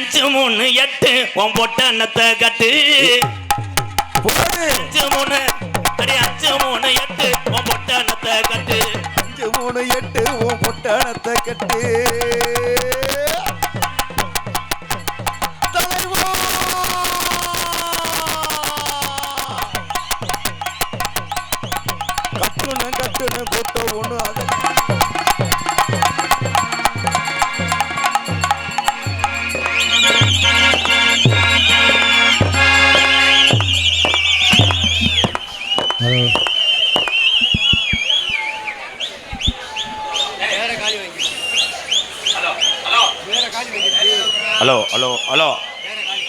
அஞ்சு மூணு எட்டு. உன் பொட்டணத்தை கட்டு. அஞ்சு மூணு. அடி அஞ்சு மூணு எட்டு. உன் பொட்டணத்தை கட்டு. அஞ்சு மூணு எட்டு. உன் பொட்டாணத்தை கட்டு. தலைவா! கட்டுன கட்டுன கொட்ட ஒண்ணு ஹலோ ஹலோ.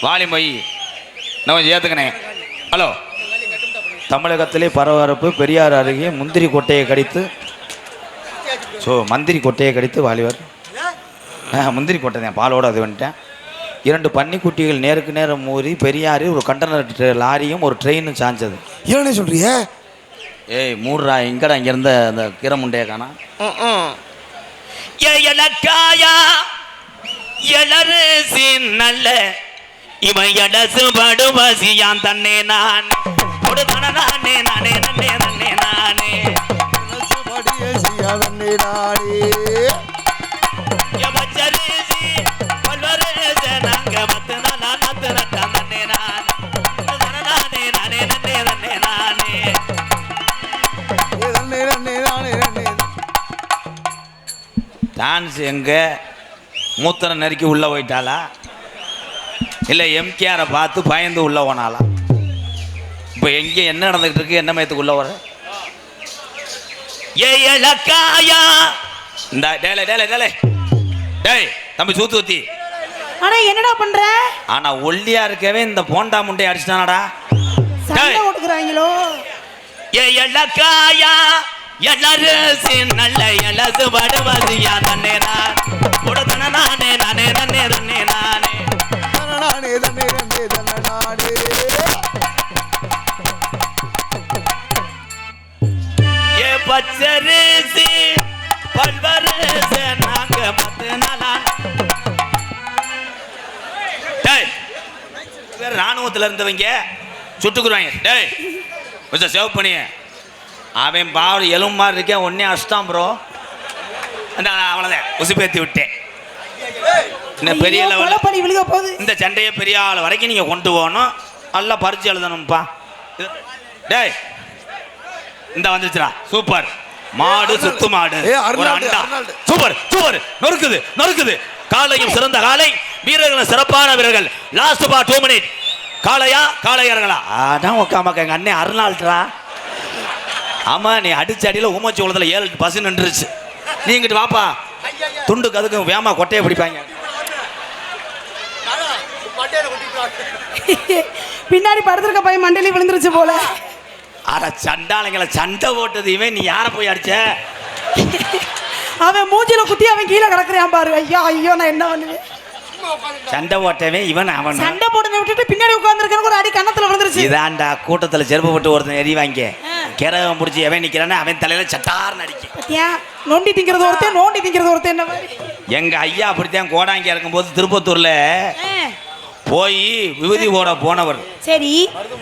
வாலிம் நான் கொஞ்சம் ஏற்றுக்கணே ஹலோ. தமிழகத்திலே பரபரப்பு பெரியார் அருகே முந்திரி கொட்டையை கடித்து ஸோ மந்திரி கொட்டையை கடித்து வாலிபர். முந்திரி கொட்டை தான் பாலோட அது வந்துட்டேன். இரண்டு பன்னிக்குட்டிகள் நேருக்கு நேரம் மோதி பெரியாறு ஒரு கண்டனர் லாரியும் ஒரு ட்ரெயினும் சாஞ்சது. என்ன சொல்றிய ஏய் மூடுறா எங்கடா இங்க இருந்த அந்த கீரமுண்டையை காணா? ஏ இலக்காயா நல்ல இவன் எடசு படுவசியான் தன்னே நான். ஒரு தன நானே நானே நன்னே நன்னே நானே. எவச்சரிசி நானே டான்ஸ் எங்க? மூத்தனை நறுக்கி உள்ளே போயிட்டாளா? இல்லை எம்கேஆரை பார்த்து பயந்து உள்ளே போனாளா? இப்போ எங்கே என்ன நடந்துக்கிட்டு இருக்கு? என்ன மயத்துக்கு உள்ளே வர ஏ இலக்காயா இந்த டேலே டேலே டேலே டேய் தம்பி சூத்து ஊத்தி. ஆனா என்னடா பண்ற? ஆனால் ஒல்லியா இருக்கவே இந்த போண்டா முண்டையை அடிச்சிட்டானடா. சண்டை. ஓட்டுக்கிறாங்களோ ஏ இலக்காயா எலரசி நல்ல எலசு படுவசியா தன்னே நான் ஒரு தன நானே நானே நன்னே நன்னே நானே. ஏ பச்சரிசி பல்வரச நாங்க பேர் ராணுவத்தில் இருந்தவங்க சுட்டுக்குருவாங்க. டேய் கொஞ்சம் சேவ் பண்ணி அவன் பாவம் எலும்பு மாதிரி இருக்கேன் ஒன்னே அஷ்டாம் ப்ரோ அந்த அவ்வளோதான் உசுப்பேத்தி விட்டேன். இந்த பெரிய லெவலில் விழுக போகுது. இந்த சண்டையை பெரிய ஆள் வரைக்கும் நீங்கள் கொண்டு போகணும். நல்லா பறிச்சு எழுதணும்ப்பா டேய் இந்த வந்துச்சுடா சூப்பர். மாடு சுத்து மாடு. ஒரு அண்டா. Super super. நொறுக்குது நொறுக்குது. காலையும் சிறந்த காலை. வீரர்களும் சிறப்பான வீரர்கள். லாஸ்ட் பா டூ மினிட் காளையா காளையர்களா? அதான் உக்காமக்க எங்க அண்ணன் அருணாள்டா ஆமா நீ அடிச்ச அடியில ஊமச்சி உலகத்துல ஏழு எட்டு பஸ் நின்றுச்சு. நீ இங்கிட்டு வாப்பா. துண்டுக்கு அதுக்கும் வேமா கொட்டையை பிடிப்பாங்க. பின்னாடி படுத்திருக்க பையன் மண்டையில விழுந்துருச்சு போல. அட சண்டாளைங்களை சண்டை போட்டது இவன் நீ யாரை போய் அடிச்ச? அவன் மூஞ்சில குத்தி அவன் கீழே கிடக்குறான் பாரு. ஐயோ ஐயோ நான் என்ன பண்ணுவேன்? சண்டை போட்டவன் இவன் அவன். சண்டை போடுறத விட்டுட்டு பின்னாடி உட்கார்ந்துருக்க ஒரு அடி கன்னத்துல விழுந்துருச்சு. இதாண்டா கூட்டத்துல செருப்பு போட்டு ஒருத்தன் எறிவாங்க கிரகம் முடிச்சு எவன் நிக்கிறானே அவன் தலையில சட்டார்னு அடிக்க பாத்தியா? நொண்டி திங்கிறது ஒருத்தன் நோண்டி திங்கிறது ஒருத்தன் என்ன மாதிரி? எங்க ஐயா அப்படித்தான் கோடாங்கி இருக்கும்போது திருப்பத்தூர்ல போய் விபூதி போட போனவர். சரி.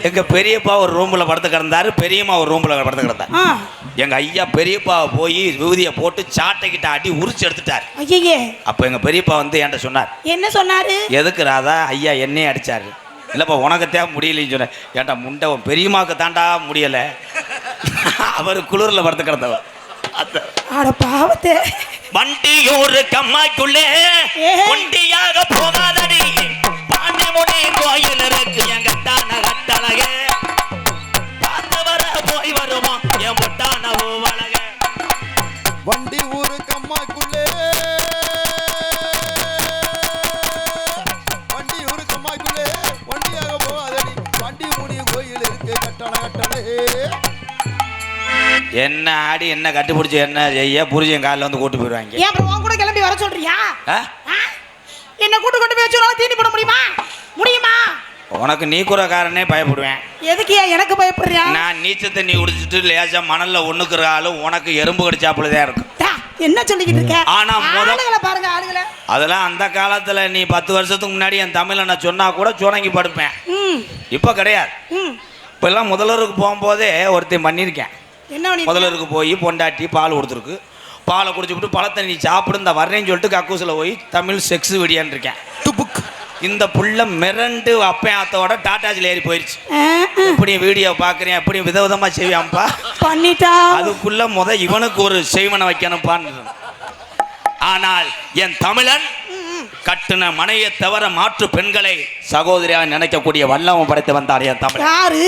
எங்க பெரியப்பா ஒரு ரூம்ல படுத்து கிடந்தாரு பெரியம்மா ஒரு ரூம்ல படுத்து கிடந்தார். எங்க ஐயா பெரியப்பா போய் விபூதியை போட்டு சாட்டைக்கிட்ட அடி உரிச்சு எடுத்துட்டார். ஐயே அப்ப எங்க பெரியப்பா வந்து என்கிட்ட சொன்னார். என்ன சொன்னாரு? எதுக்கு ராதா ஐயா என்னையே அடிச்சாரு. இல்லப்பா உனக்கு தேவை முடியலன்னு சொன்னேன். ஏன்டா முண்டை உன் பெரியம்மாக்கு தாண்டா முடியல? அவர் குளிர்ல படுத்து கிடந்தவர் அட பாவத்தே. வண்டியூர் கம்மாய்க்குள்ளே. ஒண்டியாக போகாதடி. பாண்டிமுடி கோயில் இருக்கு கட்டான கட்டழக என்ன ஆடி என்ன கட்டுப்பிடிச்சி என்ன செய்ய புரிஞ்சன் காலில் வந்து கூட்டு போயிடுவாங்க. ஏன் அப்புறம் உன் கூட கிளம்பி வர சொல்றியா? என்ன கூட்டு கொண்டு போய் வச்சு தீனி போட முடியுமா? முடியுமா? உனக்கு நீ குறக்காரனே பயப்படுவேன். எதுக்கு ஏன் எனக்கு பயப்படுறியா? நான் நீச்சல் தண்ணி குடிச்சிட்டு லேசா மணல்ல ஒண்ணுக்குற ஆளு உனக்கு எறும்பு கடிச்சாப்புலதான் இருக்கும். என்ன சொல்லிக்கிட்டு இருக்க? ஆனா ஆளுகளை பாருங்க ஆளுகளை. அதெல்லாம் அந்த காலத்துல நீ பத்து வருஷத்துக்கு முன்னாடி என் தமிழை நான் சொன்னா கூட சுணங்கி படுப்பேன். இப்போ கிடையாது. ம். இப்பெல்லாம் முதல்வருக்கு போகும்போதே ஒருத்தன் பண்ணியிருக்கேன். என்ன பண்ணி முதல்வருக்கு போய் பொண்டாட்டி பால் கொடுத்துருக்கு. பாலை குடிச்சுவிட்டு பழத்தை நீ சாப்பிடு இந்த வர்றேன்னு சொல்லிட்டு கக்கூசில் போய் தமிழ் செக்ஸ் வெடியான்னு இருக்கேன். டுபுக் இந்த புள்ள மிரண்டு அப்பன் ஆத்தோட டாட்டாஜில் ஏறி போயிடுச்சு எப்படி வீடியோ பார்க்குறேன் எப்படி விதவிதமாக செய்வான்ப்பா. பண்ணிட்டா? அதுக்குள்ள முத இவனுக்கு ஒரு செய்வனை வைக்கணும்பான்னு ஆனால் என் தமிழன் கட்டுன மனையை தவிர மாற்று பெண்களை சகோதரியா நினைக்கக்கூடிய வல்லவன் படைத்து வந்தார் என் தமிழ் யாரு?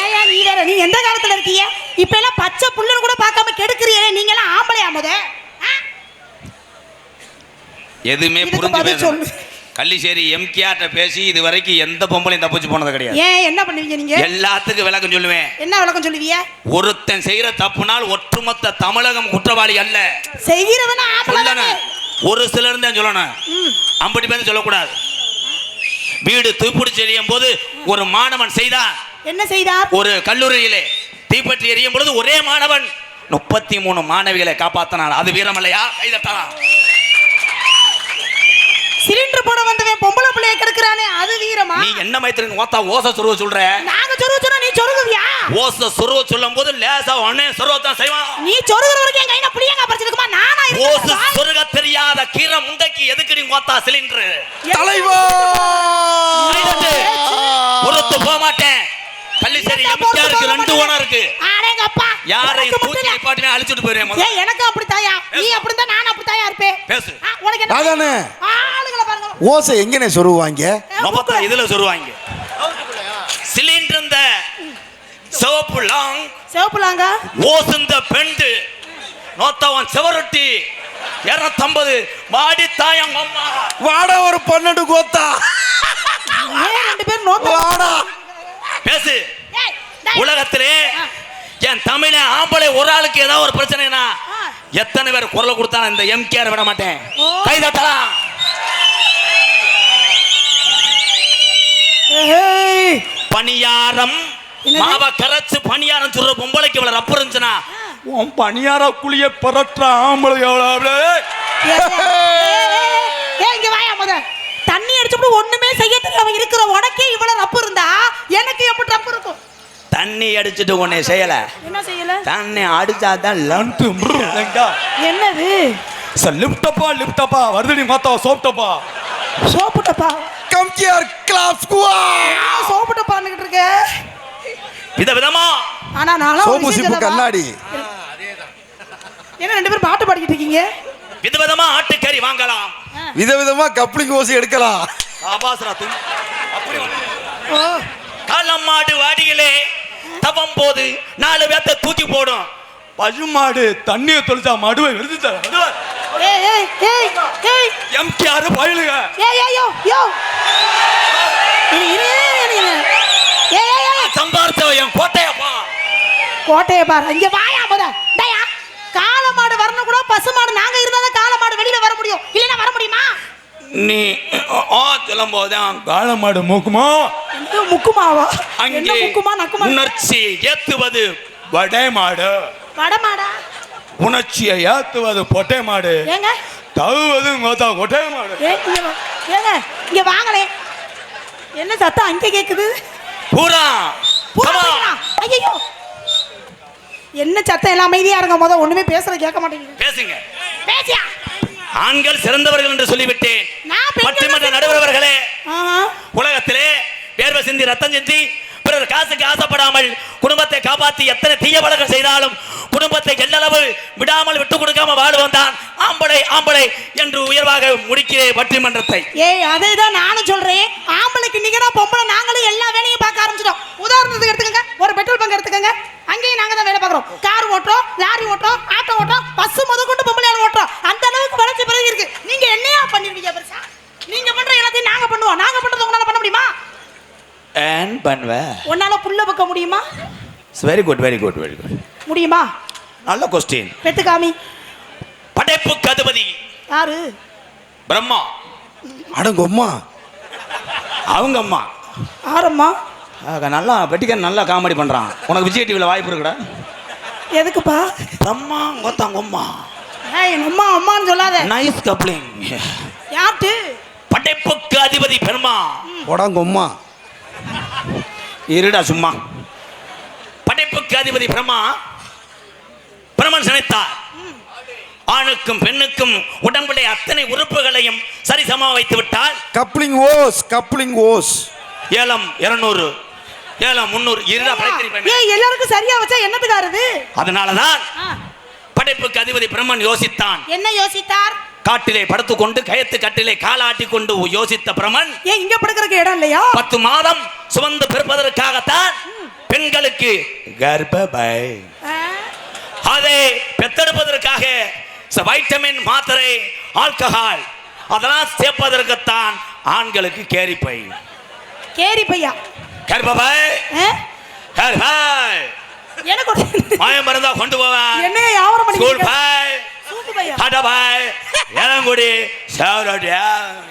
ஏயா நீ வேற நீ எந்த காலத்துல இருக்கீங்க இப்ப எல்லாம் பச்சை புல்லுன்னு கூட பார்க்காம கெடுக்குறியே. நீங்க எல்லாம் ஆம்பளை ஆமத எதுவுமே புரிஞ்சு பேசணும். கள்ளிச்சேரி எம்கேஆர்ட்ட பேசி இது வரைக்கும் எந்த பொம்பளையும் தப்பிச்சு போனது கிடையாது. ஏன் என்ன பண்ணுவீங்க நீங்க? எல்லாத்துக்கும் விளக்கம் சொல்லுவேன். என்ன விளக்கம் சொல்லுவிய ஒருத்தன் செய்யற தப்புனால் ஒட்டுமொத்த தமிழகம் குற்றவாளி அல்ல. செய்கிறவன. சொல்லணும் ஒரு சிலர் தான் சொல்லணும். அம்படி பேர் சொல்லக்கூடாது. வீடு தூப்பிடிச்சு எரியும் போது ஒரு மாணவன் செய்தான். என்ன செய்தார்? ஒரு கல்லூரியிலே தீப்பற்றி எரியும் பொழுது ஒரே மாணவன் முப்பத்தி மூணு மாணவிகளை காப்பாத்தினான். அது வீரமல்லையா? கைதட்டலாம். சிலிண்டர் போட வந்தவன் பொம்பளை பிள்ளைய கெடுக்கிறானே அது வீரமா? நீ என்ன மைத்திரன் ஓத்தா ஓச சுருவ சொல்ற? நாங்க சொருக சொன்னா நீ சொருகுவியா? ஓச சுருவ சொல்லும் போது லேசா உடனே சுருவத்தான் செய்வான். நீ சொருகுற வரைக்கும் என் கையில புளியங்க பறிச்சிருக்குமா? நானா ஓசு இருக்கேன் சொருக தெரியாத கீரை முண்டைக்கு எதுக்கு நீ ஓத்தா சிலிண்டர்? தலைவா. பொறுத்து போக மாட்டேன் கள்ளிச்சேரி எம்ஜிஆருக்கு ரெண்டு ஓனம் இருக்கு. அடேங்கப்பா யாரை தூக்கி நிப்பாட்டினா அழிச்சிட்டு போயிருவேன் முதல்ல. ஏய் எனக்கு அப்படித்தாயா? நீ அப்படித்தான் நான் அப்படித்தாயா இருப்பேன்? பேசு. உனக்கு என்ன அதானே. பாருங்க. ஓசை எங்கனே சொருவாங்க நொபத்தா இதுல சொருவாங்க சிலிண்டர் இந்த சிவப்பு லாங் ஓசுந்த பெண்டு. நோத்தவன் சிவரொட்டி. இருநூத்தம்பது வாடி தாயம் வாடா ஒரு பன்னெண்டு கோத்தா. ரெண்டு பேரும் வாடா. பேசு. உலகத்திலே என் தமிழ ஆம்பளை ஒரு ஆளுக்கு ஏதாவது ஒரு பிரச்சனைனா எத்தனை பேர் குரல் கொடுத்தா இந்த எம்கேஆர் விட மாட்டேன். கை தட்டலாம். பணியாரம்? மாவ கரைச்சு பணியாரம் சொல்ற பொம்பளைக்கு இவ்வளவு ரப்பு இருந்துச்சுன்னா உன் பணியார குழிய பரட்டுற ஆம்பளை எவ்வளவு அடிச்சுட்டு ஒண்ணுமே செய்ய தெரியாம இருக்கிற உனக்கே இவ்வளவு ரப்பு இருந்தா எனக்கு எப்படி ரப்பு இருக்கும். தண்ணி அடிச்சுட்டு உன்னை செய்யல. என்ன செய்யல? தண்ணி அடிச்சாதான் லண்டு என்னது? லிப்டப்பா லிப்டப்பா. வருதுடி மாத்தா சோப்டப்பா சோப்புட்டப்பா? கம் ஹியர் கிளாஸ் குவா சோப்புட்டப்பான்னுகிட்டு இருக்க. வித விதமா ஆனா நான் சோப்பு சிப்பு கண்ணாடி. என்ன ரெண்டு பேரும் பாட்டு பாடிக்கிட்டு இருக்கீங்க? வித விதமா ஆட்டுக்கறி வாங்கலாம். விதவிதமா கப்ளிங் ஓசை எடுக்கலாம். ஓ காலமாடு வாடியிலே தவம் போது நாலு பேத்த தூக்கி போடும். பசுமாடு தண்ணியை தொளிச்சா மடுவை விருது ஏய் ஏய் ஏய் ஏய். எம்கேஆர் பயிலுங்க. ஏய் ஏய் யோ யோ. இரு இரு இரு, இரு ஏய் ஏய் ஏய் சம்பாரிச்சவ என் கோட்டையப்பா கோட்டையை பாரு. இங்க வாயா டேயா காளை மாடு வரணும் கூட பசு மாடு நாங்க இருந்தா தான் காளை மாடு வெளியில வர முடியும். இல்லைன்னா வர முடியுமா? நீ ஆ சொல்லும் போதுதான் காலமாடு மூக்குமா? என்ன முக்குமாவா? அங்கே முக்குமா நக்குமா? உணர்ச்சி ஏத்துவது வடை மாடு. வட மாடா? உணர்ச்சியை ஏத்துவது பொட்டை மாடு. ஏங்க? தவுவது கோத்தா கொட்டை மாடு. ஏங்க இங்க வாங்களே என்ன சத்தம் அங்க கேக்குது? பூரா பூரா. ஐயோ என்ன சத்தம் எல்லாம் அமைதியா இருங்க. முத ஒண்ணுமே பேசுற கேட்க மாட்டேங்குது. பேசுங்க. பேசியா? ஆண்கள் சிறந்தவர்கள் என்று சொல்லிவிட்டேன். பட்டிமன்ற தான் நடுவர் அவர்களே ஆஹா. உலகத்திலே வேர்வை சிந்தி ரத்தம் சிந்தி பிறர் காசுக்கு ஆசைப்படாமல் குடும்பத்தை காப்பாற்றி எத்தனை தீய பழக்கம் செய்தாலும் குடும்பத்தை எல்லளவு விடாமல் விட்டு கொடுக்காம வாழ்வன் தான் ஆம்பளை ஆம்பளை என்று உயர்வாக முடிக்கிறேன் பட்டிமன்றத்தை. ஏய் அதே தான் நானும் சொல்றேன். ஆம்பளைக்கு நிகரா பொம்பளை நாங்களும் எல்லா வேலையும் பார்க்க ஆரம்பிச்சிட்டோம். உதாரணத்துக்கு எடுத்துக்கங்க. ஒரு பெட்ரோல் பங்க் எடுத்துக்கங்க. அங்கேயும் நாங்க தான் வேலை பார்க்குறோம். கார் ஓட்டுறோம் லாரி ஓட்டுறோம் ஆட்டோ ஓட்டுறோம் பஸ் முத கொண்டு பொம்பளையால ஓட்டுறோம். அந்த அளவுக்கு வளர்ச்சி பிறகு இருக்கு. நீங்க என்னையா பண்ணிருவீங்க பெருசா? நீங்க பண்ற எல்லாத்தையும் நாங்க பண்ணுவோம். நாங்க பண்றது உங்களால பண்ண முடியுமா? ஏன் பண்ணுவேன் உன்னால புல்ல பக்க முடியுமா? Very good very good very good முடியுமா? நல்ல கொஸ்டின் பெத்து காமி படைப்பு கதுபதி யாரு? பிரம்மா. அடங்கொம்மா. அவங்க அம்மா ஆரம்மா ஆக, நல்லா பெட்டிக்கன் நல்லா காமெடி பண்றான். உனக்கு விஜய் டிவியில் வாய்ப்பு இருக்குடா. எதுக்குப்பா? பிரம்மா கொத்தாங்கம்மா ஏய் எங்க அம்மா அம்மான்னு சொல்லாத. நைஸ் கப்ளிங் யார்ட்டு? படைப்புக்கு அதிபதி பெருமா. உடங்கம்மா இருடா சும்மா. படைப்புக்கு அதிபதி பிரம்மா. பிரமன் நினைத்தார் ஆணுக்கும் பெண்ணுக்கும் உடம்புடைய அத்தனை உறுப்புகளையும் சரிசமா வைத்து விட்டால் கப்ளிங் ஓஸ் கப்ளிங் ஓஸ். ஏலம் இருநூறு. ஏலம் முன்னூறு இருடா படைத்திருப்பேன் ஏய் எல்லாருக்கும் சரியா வச்சா என்னத்துக்கு ஆறுது? அதனாலதான் படைப்புக்கு அதிபதி பிரம்மன் யோசித்தான். என்ன யோசித்தார்? காட்டிலே படுத்துக்கொண்டு கயத்து கட்டிலே காலாட்டி கொண்டு யோசித்த பிரமன் ஏன் இங்க படுக்கிறதுக்கு இடம் இல்லையா? பத்து மாதம் சுமந்து பிறப்பதற்காகத்தான் பெண்களுக்கு கர்ப்பபை அதை பெத்தெடுப்பதற்காக ச- வைட்டமின் மாத்திரை ஆல்கஹால் அதெல்லாம் சேர்ப்பதற்குத்தான் ஆண்களுக்கு கேரிப்பை. கேரி பையா கர்ப்பபை ஆ? கர்ப்பை எனக்கு ஒரு- மாயம் மருந்தா கொண்டு போவேன். என்னைய வியாபாரம் ஸ்கூல் பண்ணி பாய். சூப்பு பையா? Tata bye. இளங்குடி சேவரோட்டியா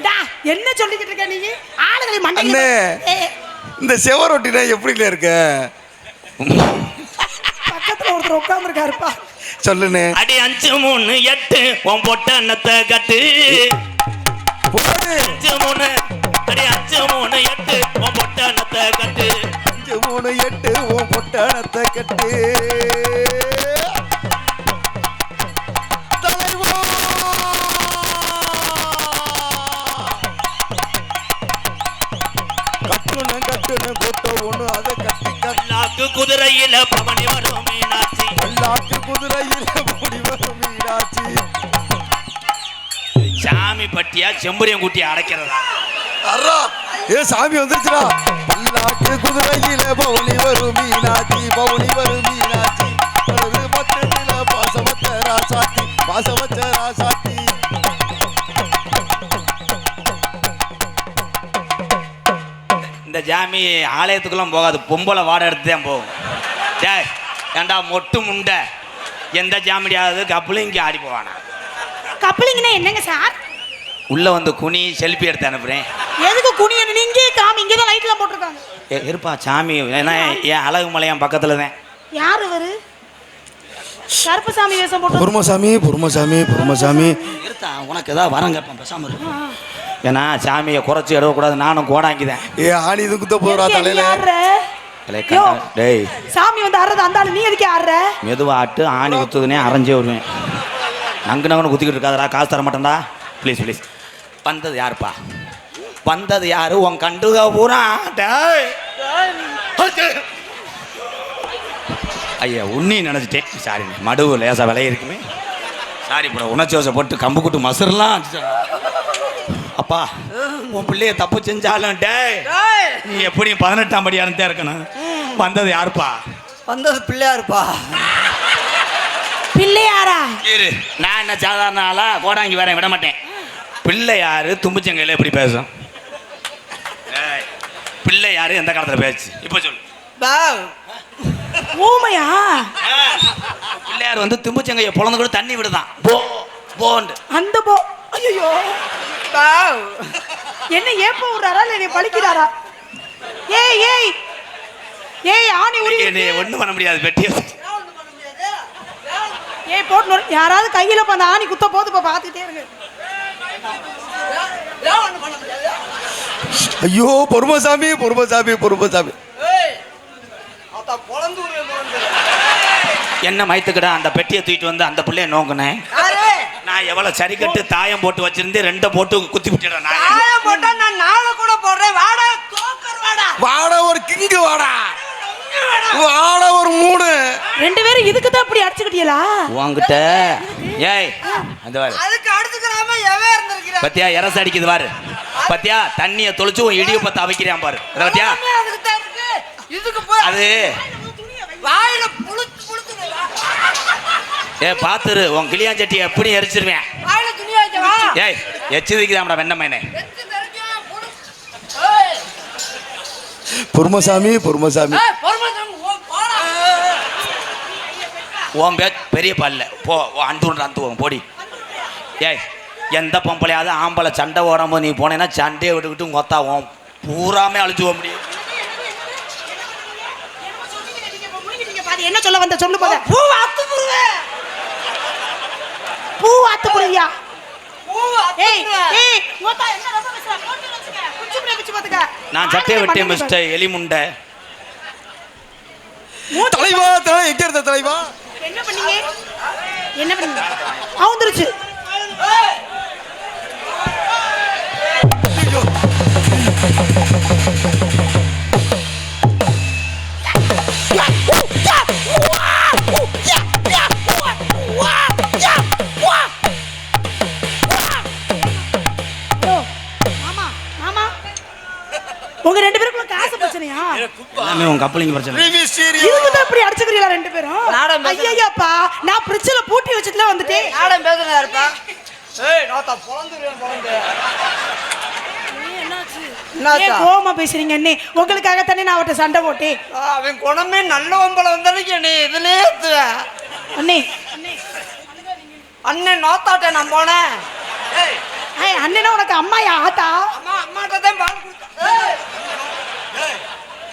டா, என்ன சொல்லிக்கிட்டு இருக்க நீ? ஆளுகளை மண்டை. இந்த செவரொட்டினா எப்படில இருக்க? பக்கத்துல ஒருத்தர் உட்கார்ந்துருக்காருப்பா. சொல்லுண்ணே. அடி அஞ்சு மூணு எட்டு உன் பொட்ட அன்னத்தை கட்டு. அஞ்சு மூணு. அடி அஞ்சு மூணு எட்டு உன் பொட்ட அன்னத்தை கட்டு. அஞ்சு மூணு எட்டு உன் பொட்டானத்தை கட்டு. குதிரையில பவனி வரும் மீனாட்சி. எல்லாத்து குதிரையில் முடிவரும் மீனாட்சி. சாமி பட்டியா செம்பரியம் குட்டி அடைக்கிறதா? ஏ சாமி வந்துருச்சுடா. பல்லாக்கு குதிரையில பவுனி வரும் மீனாட்சி பவுனி வரும் மீனாட்சி. வருது பக்கத்துல பாசமத்த ராசாத்தி பாசமத்த ராசாத்தி. இந்த ஜாமி ஆலயத்துக்குலாம் போகாது பொம்பளை வாடகை எடுத்து தான் போகும். டேய் ஏண்டா மொட்டு முண்டை? எந்த ஜாமிடியாவது கப்பலும் இங்கே ஆடி போவானா? கப்பலிங்கன்னா என்னங்க சார்? உள்ள வந்து குனி செல்ஃபி எடுத்து அனுப்புறேன். எதுக்கு குனியன் நீங்க காமி இங்க தான் லைட்ல போட்டிருக்காங்க. ஏ, இருப்பா சாமி. ஏன்னா என் அழகு மலையான் பக்கத்துல தான். யார் இவரு? கருப்பசாமி வேஷம் போட்டு பொறுமசாமி பொறுமசாமி பொறுமசாமி. இருத்தா உனக்கு ஏதாவது வரம் கேட்பேன் பேசாம இரு. ஏன்னா சாமியை குறைச்சி எடுக்கக்கூடாது நானும் கோடாங்கிதேன். ஏ ஆணி இது குத்த போறா தலையில? டேய். சாமி வந்து ஆடுறது அந்த ஆளு நீ எதுக்கு ஆடுற? மெதுவா ஆட்டு ஆணி குத்துதுனே அரைஞ்சே வருவேன். நங்கு நங்குன்னு குத்திக்கிட்டு இருக்காதடா காசு தர மாட்டேன்டா. ப்ளீஸ் ப்ளீஸ் வந்தது யாருப்பா? வந்தது யாரு? உன் கண்டுக பூரா டேய். ஐயா உன்னி நினச்சிட்டேன். சாரி மடுவு லேசா விலை இருக்குமே. சாரி ப்ரோ உணர்ச்சி வசை போட்டு கம்பு குட்டு மசுரெல்லாம் அடிச்சிட்டேன். அப்பா உன் பிள்ளைய தப்பு செஞ்சாலும் டேய் நீ எப்படி பதினெட்டாம் படியானதே இருக்கணும். வந்தது யாருப்பா? வந்தது பிள்ளையாருப்பா. பிள்ளையாரா? இரு நான் என்ன சாதாரண ஆளா? கோடாங்கி வரேன் விட மாட்டேன் பிள்ளை யாரு? தும்புச்சங்கையில் எப்படி பேசும்? ஏய், பிள்ளை யாரு? எந்த காலத்தில் பேச்சு? இப்போ சொல்லு. ஊமையா? பிள்ளையார் வந்து தும்புச்சங்கையை பொழந்து கூட தண்ணி விடுதான். போ போண்டு அந்த போ. ஐயோ என்ன ஏப்ப விடுறாரா? இல்ல நீ பழிக்கிறாரா? ஏய் ஏய். ஏய் ஆணி உரி நீ ஒன்றும் பண்ண முடியாது வெட்டிய. ஏய் போட்டு யாராவது கையில அந்த ஆணி குத்த போது இப்ப பாத்துட்டே இருக்கு. ஐயோ பொறுமசாமி பொறுமசாமி பொறுமசாமி. என்ன மயத்துக்கடா அந்த பெட்டியை தூக்கிட்டு வந்து அந்த பிள்ளைய நோக்குனேன் நான் எவ்வளவு சரி கட்டு தாயம் போட்டு வச்சிருந்தேன் ரெண்டை போட்டு குத்தி விட்டுறேன் நான். போட்டா நான் நாளை கூட போடுறேன். வாடா தோக்கர் வாடா. வாடா ஒரு கிங்கு வாடா. வாடா ஒரு மூணு. ரெண்டு பேரும் இதுக்கு தான் இப்படி அடிச்சுக்கிட்டீங்களா? உன்கிட்ட ஏய் அந்த பாரு அதுக்கு அடுத்துக்கிறாம எவன் இருந்திருக்கிறா பத்தியா இரசு அடிக்குது பாரு. பத்தியா தண்ணியை தொளிச்சு உன் இடியை பத்த அவைக்கிறான் பாரு. பத்தியா? அது ஏ பாத்துரு உன் கிளியாஞ்சட்டி எப்படி எரிச்சிருவேன். ஏய் எச்சரிக்கிறாம்டா வெண்ணமேனே பொறுமசாமி பொறுமசாமி. உன் பே பெரிய பல்ல. போ அண்டு அந்துவோம் போடி. ஏய் எந்த பொம்பளையாவது ஆம்பளை சண்டை ஓடும்போது நீ போனேன்னா சண்டையை விட்டுக்கிட்டு உன் பூராமே அழிச்சு போக முடியும். என்ன சொல்ல வந்த சொல்லு போத பூ அத்து புடுவேன் பூ ஆத்து புரியா பூ அத்து ஏய் புடுவேன் ஏய் ஓத்தா என்ன ரொம்ப பேசுற போட்டு வச்சுக்க. குச்சி புடி பிச்சு பாத்துக்க. நான் சட்டையை வெட்டிய மிஸ்டர் எலிமுண்டை. தலைவா தலை எங்க இருந்த தலைவா. என்ன பண்ணீங்க? என்ன பண்ணீங்க? அவுந்துருச்சு உங்க ரெண்டு பேருக்குள்ள காசு பிரச்சனையா? எல்லாமே உன் கப்பலிங்க பிரச்சனை. இதுக்குதான் இப்படி அடிச்சுக்கிறீங்களா ரெண்டு பேரும்? பேசுறது. ஐயாப்பா நான் பிரிட்ஜில் பூட்டி வச்சுட்டுல வந்துட்டேன். நாடம் பேசுறதா இருப்பா ஏய் நாத்தா என்னாச்சா? ஏன் கோவமா பேசுறீங்க அண்ணே உங்களுக்காக தானே நான் அவர்கிட்ட சண்டை போட்டேன். அவன் குணமே நல்ல ஒம்பளை நீ இதுலயே ஏத்துவேன் அண்ணே. அண்ணன் நோத்தாட்ட நான் போனேன். அண்ணனா உனக்கு அம்மாயா ஆத்தா? அம்மா அம்மாட்ட தான் பால்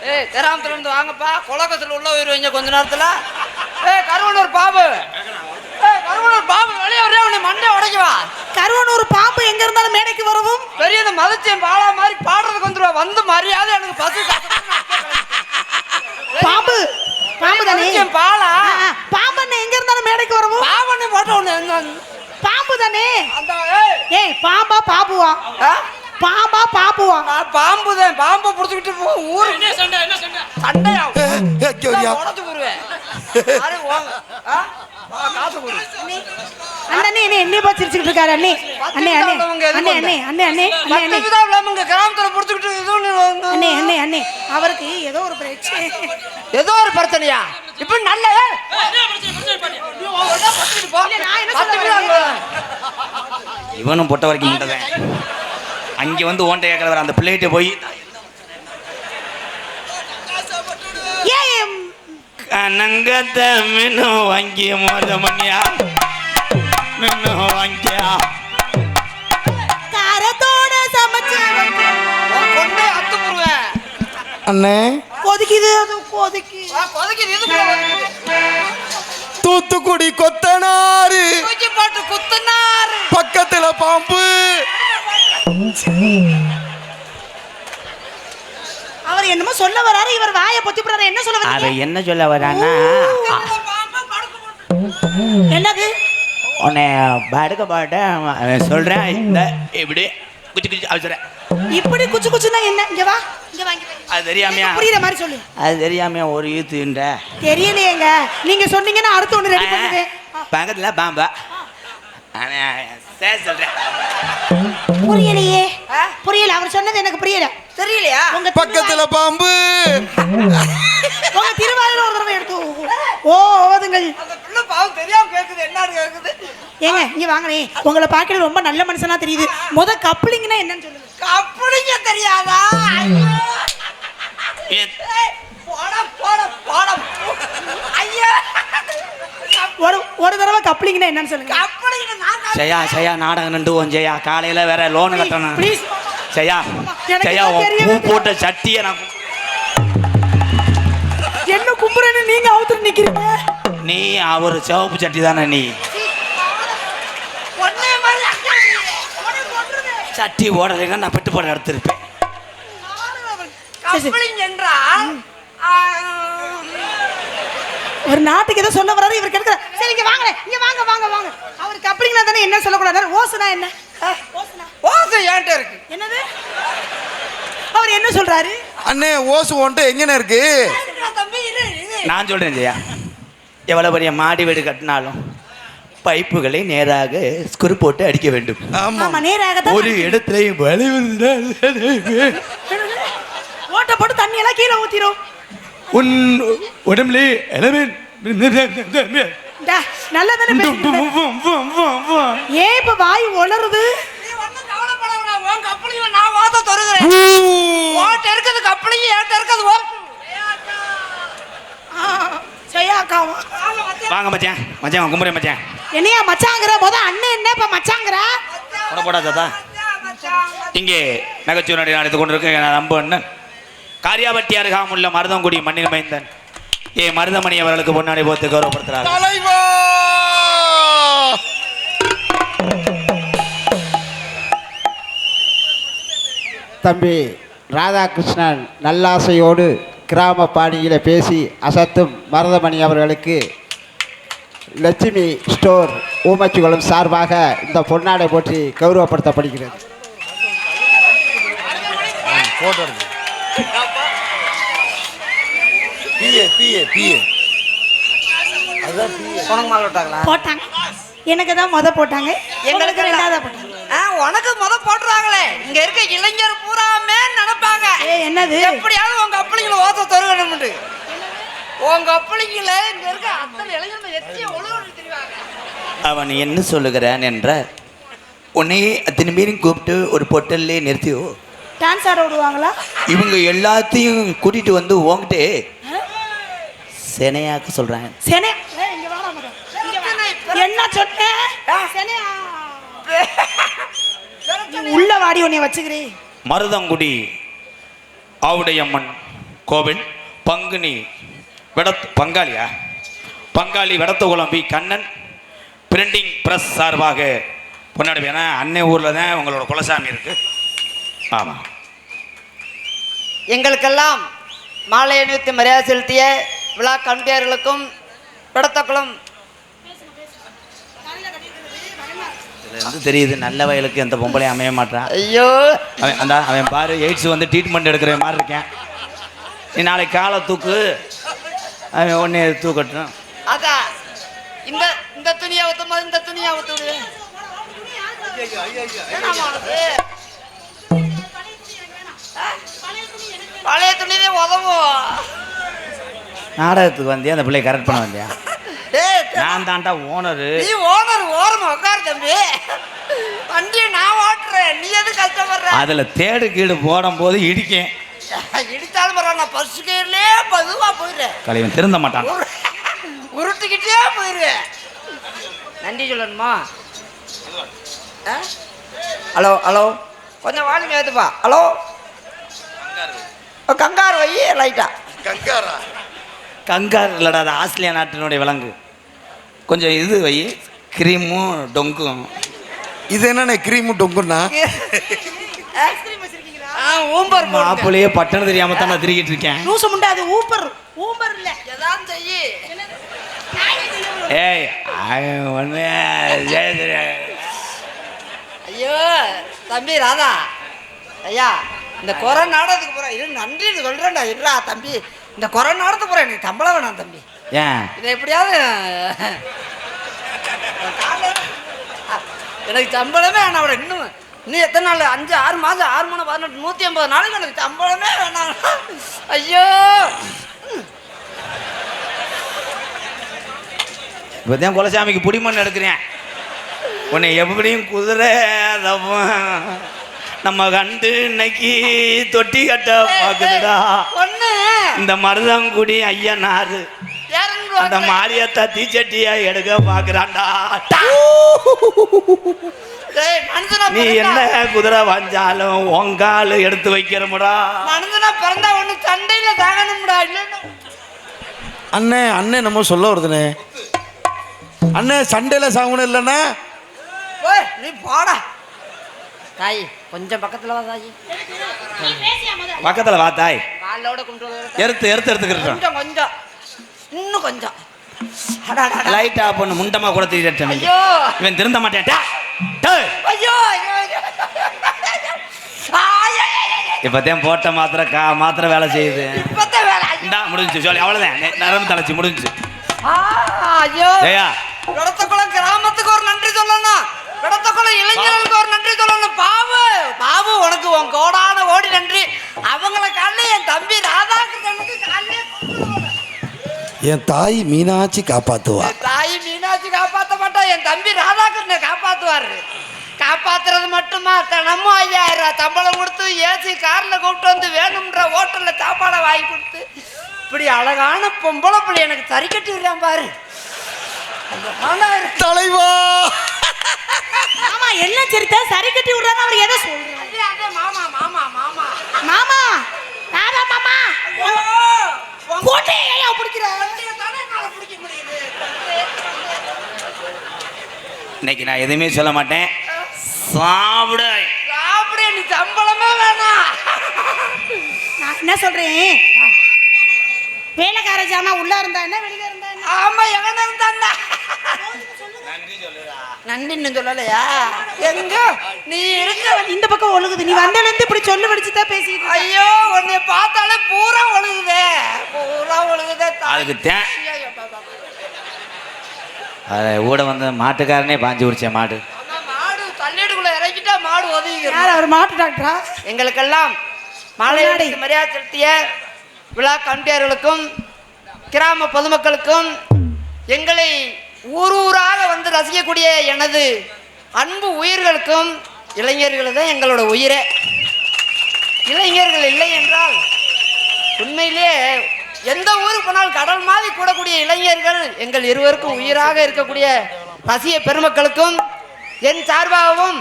ஏய். தெராமத்துல இருந்து வாங்கப்பா. குலக்கத்துல உள்ள போயிருவீங்க கொஞ்ச நேரத்துல. ஏய் கருவனூர் பாபு ஏய் கருவனூர் பாபு வெளியே வரையா உன்னை மண்டை உடைக்குவா கருவனூர் பாம்பு எங்க இருந்தாலும் மேடைக்கு வரவும்? பெரியது மதிச்சேன் பாலா மாதிரி பாடுறதுக்கு வந்துருவா. வந்து மரியாதை எனக்கு பசு பாம்பு பாம்பு தானே? பாலா. பாம்பு அண்ணே எங்க இருந்தாலும் மேடைக்கு வரவும்? பாவன்னு போட்ட ஒண்ணு பாம்பு தானே? அந்த ஏய். பாம்பா பாப்புவா ஆ? பாம்பா பாப்புவா நான் பாம்பு தான் பாம்பை புடிச்சுக்கிட்டு போ ஊரு. என்ன சண்டை என்ன சண்டை? சண்டையா? கேரியா உடச்சு போடுவேன். வாங்க. ஆ? காசு கொடு. அண்ணே அண்ணே இருக்காரு அண்ணே. அண்ணே அண்ணே அண்ணே அண்ணே அண்ணே அண்ணே அண்ணே அண்ணே. கிராமத்துல புடிச்சுக்கிட்டு ஒண்ணு அண்ணே அண்ணே அண்ணே அவருக்கு ஏதோ ஒரு பிரச்சனை. ஏதோ ஒரு பிரச்சனையா? இப்ப நல்ல நான் என்ன சொல்ல இவனும் பொட்ட வரைக்கும் அங்கே வந்து ஓன்ட்ட கேட்கறவர் அந்த பிள்ளைகிட்ட போய் கனங்கத்த மின்னு வாங்கி மோத மணியா மின்னு வாங்கியா? காரத்தோட சமைச்சு கொண்டே அத்து போடுவேன் அண்ணே. கொதிக்குது அது கொதிக்கு. கொதிக்குது. தூத்துக்குடி கொத்தனாரு போட்டு குத்துனாரு பக்கத்துல பாம்பு. அவர் என்னமோ சொல்ல வராரு இவர் வாயை பொத்தி போறாரு என்ன சொல்ல அவ வரீங்க என்ன சொல்ல வரானா என்னது? உன்னை படுக்க மாட்டேன் அவன் சொல்றேன் இந்த இப்படி குச்சி குச்சி அவசரம் இப்படி குச்சு குச்சுன்னா என்ன? இங்க வா. இங்க வா இங்க வா. அது தெரியாமையா? புரியுற மாதிரி சொல்லு. அது தெரியாமையா ஒரு ஈத்துன்ற தெரியலையேங்க. நீங்க சொன்னீங்கன்னா அடுத்து ஒண்ணு ரெடி பண்ணுவேன் பக்கத்துல பாம்பா. சரி சொல்றேன். புரியலையே. ஆ? புரியல அவர் சொன்னது எனக்கு புரியல. தெரியலையா? உங்க பக்கத்துல பாம்பு. உங்க திருவாயூர் ஒரு தடவை எடுத்து ஓ ஓதுங்கள். பாவம் தெரியாம கேக்குது என்னன்னு கேக்குது. ஏங்க இங்க வாங்களே உங்களை பார்க்கறது ரொம்ப நல்ல மனுஷனா தெரியுது. முத கப்ளிங்னா என்னன்னு சொல்லுங்க. அப்படிங்க தெரியாதா ஐயோ ஏ- ஏய், போடா போடா போடா ஐயோ ஒரு தடவை கப்ளிங்னா என்னன்னு சொல்லுங்க. ஜெயா ஜெயா நாடகம் நின்றுவோம் ஜெயா. காலையில வேற லோன் கட்டணும். ப்ளீஸ் ஜெயா ஜெயா பூ. போட்ட சட்டியை நான் என்ன கும்புறேன்னு நீங்க அவுத்துட்டு நிக்கிறீங்க? நீ அவர் சிவப்பு சட்டி தானே நீ. சட்டி ஓடலைன்னா நான் பெட்டு போட எடுத்திருப்பேன் என்றால் ஒரு நாட்டுக்கு ஏதோ சொல்ல வராரு இவர் கேட்கிற சரி இங்க வாங்க இங்க வாங்க வாங்க வாங்க. அவர் கப்ளிங்னா தானே என்ன சொல்லக்கூடாது? ஓசுனா என்ன? ஓசுனா. ஓசை ஏன்ட்ட இருக்கு? என்னது? அவர் என்ன சொல்றாரு? அண்ணே ஓசு ஒன்ட்டு எங்கண்ணே இருக்கு? நான் சொல்றேன் ஜெயா. எவ்வளவு பெரிய மாடி வீடு கட்டினாலும் பைப்புகளை நேராக ஸ்குரு போட்டு அடிக்க வேண்டும். ஆமா. நேராக ஒரு இடத்துலயும் வலி வருதுன்னா ஓட்ட போட்டு தண்ணி எல்லாம் கீழே ஊத்திரும். உன் உடம்புல எலமெண்ட் டா, நல்லா தானே ஏன் இப்ப வாய் உளருது நான் வாத தருகிறேன். உன்கிட்ட இருக்குது கப்பலையும் என்கிட்ட இருக்குது ஓசு. செய்யாக்காவா. வாங்க மச்சான். மச்சான். கும்புறேன் மச்சான். என்னையா மச்சாங்கிற? முத அண்ணன் என்ன இப்ப மச்சாங்கிற? போட போடா தாத்தா. மச்சான், மச்சான். இங்கே நகைச்சுவை நடி நடந்து கொண்டிருக்க நான் நம்ப அண்ணன். காரியாபட்டி அருகாமுள்ள மருதங்குடி மண்ணில் மைந்தன் ஏ மருதமணி அவர்களுக்கு முன்னாடி போத்து கௌரவப்படுத்துறாங்க தலைவா! தம்பி ராதாகிருஷ்ணன் நல்லாசையோடு கிராம பாணியில் பேசி அசத்தும் மருதமணி அவர்களுக்கு லட்சுமி ஸ்டோர் ஊமச்சிகுளம் சார்பாக இந்த பொன்னாடை போற்றி கௌரவப்படுத்தப்படுகிறது. பிஏ பிஏ பிஏ அதான் பிஏ உனக்கு மாலை விட்டாங்களா போட்டாங்க. எனக்கு தான் முத போட்டாங்க. எங்களுக்கு ரெண்டாவதா போட்டாங்க. ஆ, உனக்கு முத போட்டுறாங்களே. இங்க இருக்க இளைஞர் பூராமே நினைப்பாங்க. ஏ என்னது? எப்படியாவது உங்க அப்பளிங்களை ஓத்த தருகணும்னு உங்க அப்பளிங்கள இங்க இருக்க அத்தனை இளைஞர்கள் எத்திய ஒழுங்கு தெரிவாங்க அவன் என்ன சொல்லுகிறான் என்ற உன்னையே அத்தனை பேரும் கூப்பிட்டு ஒரு பொட்டல்லே நிறுத்தியோ? டான்ஸ் ஆட விடுவாங்களா இவங்க எல்லாத்தையும் கூட்டிட்டு வந்து உன்கிட்ட சினையாக்க சொல்றாங்க செனே. என்ன நீ உள்ள வாடி உன்னை வச்சுக்கிறேன் மருதங்குடி ஆவுடையம்மன் கோவில் பங்குனி விடத் பங்காளியா? பங்காளி Vidathukulam P Kannan printing press சார்பாக பொன்னாடி ஏன்னா அன்னை ஊரில் தான் உங்களோட குலசாமி இருக்கு. ஆமாம் எங்களுக்கெல்லாம் மாலை அணிவித்து மரியாதை செலுத்திய விழா கம்பியார்களுக்கும் விடத்தக்குளம் இதுல இருந்து தெரியுது? நல்ல வயலுக்கு எந்த பொம்பளையும் அமைய மாட்டான் ஐயோ. அவன் அந்த அவன் பாரு எய்ட்ஸ் வந்து ட்ரீட்மெண்ட் எடுக்கிற மாதிரி இருக்கேன். நீ நாளைக்கு காலை தூக்கு. அவன் உடனே தூக்கட்டும். அதான் இந்த இந்த துணியை ஊத்தும் போது இந்த துணியை உனக்கு? பழைய துணியே உதவும் நாடகத்துக்கு வந்தியா? அந்த பிள்ளைய கரெக்ட் பண்ண வந்தியா? ஏய், நான் தான்டா ஓனரு நீ ஓனர் ஓரமா உட்காரு தம்பி. வண்டியை நான் ஓட்டுறேன். நீ எது கஷ்டப்படுற? அதுல தேடு கீடு போடும் போது இடிக்கேன். இடித்தாலும் பரவாயில்ல நான் பஸ் கீழே பதுவா போயிடுறேன். கலைவன் திருந்த மாட்டான். உரு- உருட்டிக்கிட்டே போயிடுவேன். நன்றி சொல்லணுமா? ஆ? Hello hello. கொஞ்சம் வால்யூம் ஏற்றுப்பா ஹலோ. கங்கார் வை லைட்டா. கங்காரா? கங்கார் இல்லடா அது ஆஸ்திரேலியா நாட்டினுடைய விலங்கு. கொஞ்சம் இது வை கிரீமும் டொங்கும். இது என்னண்ணே கிரீமு டொங்குன்னா ஆ ஊம்பர். மாப்பிள்ளையே பட்டணம் தெரியாம தான் நான் திரிகிட்டு இருக்கேன். லூசு முண்டை அது ஊப்பர் ஊம்பர் இல்ல. எதாவது செய்யி. ஏய் சரி. ஐயோ தம்பி ராதா. ஐயா இந்த கொரோனா நாடகத்துக்கு போகிறேன் இது நன்றி சொல்கிறேன்டா இல்லா தம்பி. இந்த கொரோனா நாடகத்துக்கு போகிறேன் எனக்கு சம்பளம் வேணாம் தம்பி. ஏன்? இதை எப்படியாவது எனக்கு சம்பளமே வேணாம். அவட இன்னும் இன்னும் எத்தனை நாள்? அஞ்சு ஆறு மாதம் ஆறு மணி பதினெட்டு நூற்றி ஐம்பது நாளைக்கு எனக்கு சம்பளமே வேணாம். ஐயோ! இப்போதான் குலசாமிக்கு புடிமண் எடுக்கிறேன். உன்னை எப்படியும் குதிரை நம்ம கண்டு இன்னைக்கு தொட்டி கட்ட பார்க்குதுடா. இந்த மருதங்குடி ஐயனாரு. அந்த மாரியத்தா தீச்சட்டியா எடுக்க பாக்குறான்டா. நீ என்ன குதிரை வாஞ்சாலும் உங்காலு எடுத்து வைக்கிறமுடா. மனுஷனா பிறந்தா ஒன்று சண்டையில் தாகணும்டா இல்லைன்னா? அண்ணே அண்ணே நம்ம சொல்ல வருதுண்ணே. அண்ணே சண்டையில் சாங்கணும் இல்லைண்ணா ஓய் நீ போடா. தாய் கொஞ்சம் பக்கத்துல வா தாயி. பக்கத்துல வா தாய். காலோட கொண்டு எடுத்து எடுத்து எடுத்துக்கிட்டோம் கொஞ்சம் கொஞ்சம். இன்னும் கொஞ்சம். லைட் ஆஃப் பண்ணு முண்டமா கூட ஐயோ. இவன் திருந்த மாட்டேன். ஐயோ. இப்பதான் போட்ட மாத்திரை கா மாத்திரை வேலை செய்யுது. முடிஞ்சு சொல்லி அவ்வளவுதான். நரம்பு தலைச்சு முடிஞ்சு ஐயோ. கிராமத்துக்கு ஒரு நன்றி சொல்லணும். விடத்தக்குளம் இளைஞர்களுக்கு ஒரு நன்றி சொல்லணும். பாபு உனக்கு உன் கோடான ஓடி நன்றி. அவங்கள காலைல என் தம்பி ராதாகிருஷ்ணனுக்கு கூப்பிட்டு என் தாய் மீனாட்சி காப்பாத்துவா. தாய் மீனாட்சி காப்பாத்த மாட்டா என் தம்பி ராதாகிருஷ்ணன் காப்பாத்துவாரு. காப்பாத்துறது மட்டுமா? தினமும் ஐயாயிரம் ரூபாய் சம்பளம் கொடுத்து ஏசி கார்ல கூப்பிட்டு வந்து வேணும்ன்ற ஹோட்டல்ல சாப்பாடை வாங்கி கொடுத்து இப்படி அழகான பொம்பளை பிள்ளை எனக்கு சரி கட்டி விடுறான் பாரு தலைவா. ஆமா என்ன சரித்தா சரி கட்டி விடுறாங்க அவர் எதை சொல்றாரு அதே, அதே, மாமா மாமா மாமா மாமா ராதா மாமா ஐயோ, உங்க- கோட்டையை ஏன் பிடிக்கிறாங்க இன்னைக்கு நான் எதுவுமே சொல்ல மாட்டேன். சாப்பிட. சாப்பிடு நீ சம்பளமே வேணாம். நான் என்ன சொல்றேன்? வேலைக்கார ஜாமா உள்ள இருந்தா என்ன வெளியில இருந்தா என்ன? ஆமா எவன இருந்தா நன்றின்னு சொல்லலையா? எங்க? நீ இருக்க. இந்த பக்கம் ஒழுகுது. நீ வந்ததுல இருந்து இப்படி சொல்லு வடிச்சு தான் பேசிட்டு. ஐயோ உன்னை பார்த்தாலே பூரா ஒழுகுதே. பூரா ஒழுகுதே. அதுக்கு. அது கூட வந்த மாட்டுக்காரனே பாஞ்சு குடிச்ச மாடு. ஆமா, மாடு தள்ளீடுக்குள்ள இறக்கிட்டா மாடு ஒதுங்கிக்கிறோம் யார் அவர் மாட்டு டாக்டரா? எங்களுக்கெல்லாம் மாலை முன்னாடி. அணிவித்து மரியாதை செலுத்திய விழா கண்டியர்களுக்கும் கிராம பொதுமக்களுக்கும் எங்களை ஊர் ஊராக வந்து ரசிக்கக்கூடிய எனது அன்பு உயிர்களுக்கும் இளைஞர்கள் தான் எங்களோட உயிரே. இளைஞர்கள் இல்லை என்றால் உண்மையிலே எந்த ஊருக்கு போனாலும் கடல் மாதிரி கூடக்கூடிய இளைஞர்கள் எங்கள் இருவருக்கும் உயிராக இருக்கக்கூடிய பசிய பெருமக்களுக்கும் என் சார்பாகவும்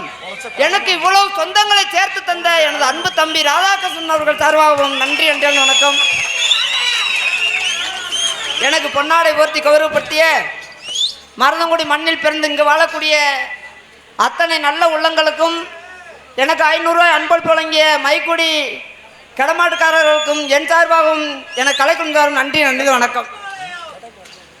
எனக்கு இவ்வளவு சொந்தங்களை சேர்த்து தந்த எனது அன்பு தம்பி ராதாகிருஷ்ணன் அவர்கள் சார்பாகவும் நன்றி என்றேன் வணக்கம். எனக்கு பொன்னாடை போர்த்தி கௌரவப்படுத்திய மருதங்குடி மண்ணில் பிறந்து இங்கு வாழக்கூடிய அத்தனை நல்ல உள்ளங்களுக்கும் எனக்கு ஐநூறுரூவா அன்பளிப்பு வழங்கிய மைக்குடி கடமாட்டுக்காரர்களுக்கும் என் சார்பாகவும் என கலைக்குழுந்தாரும் நன்றி நன்றி வணக்கம்.